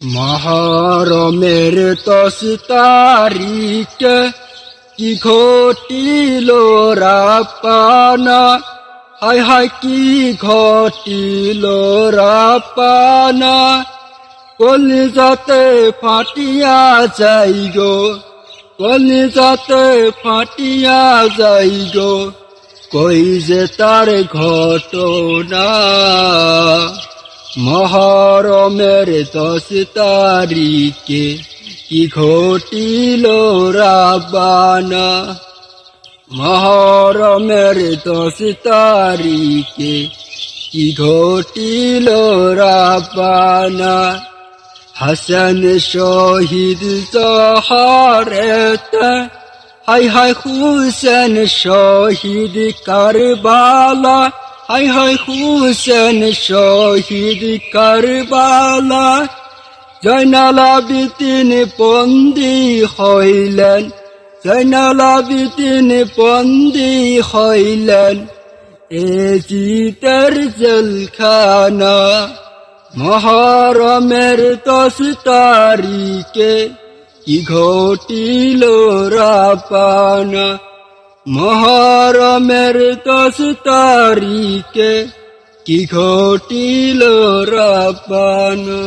মহরমের দশ তারিখে কি ঘটিল রাপানা? হায় হায়, কি ঘটিল রাপানা? কলিজাতে ফাটিয়া যাই গো, কলিজাতে ফাটিয়া যাই গো, কই যে তার ঘটনা? মহরমের দশ তারিখে কি ঘটিল রাবানা? মহরমের দশ তারিখে কি ঘটিল রাবানা? হাসান শহীদ সহারেতে হাই হাই হুসেন শহীদ কারবালা হাই হাই হুসেন শহীদ কারবালা জৈনালাবিদিন বন্দি হইলেন জৈনালাবিদিন বন্দি হইলেন। এ জিতের জলখানা, মহরমের দশ তারিখে কি ঘটিল রাপানা? মহরমের দশ তারিখে কি ঘটিল রাপানা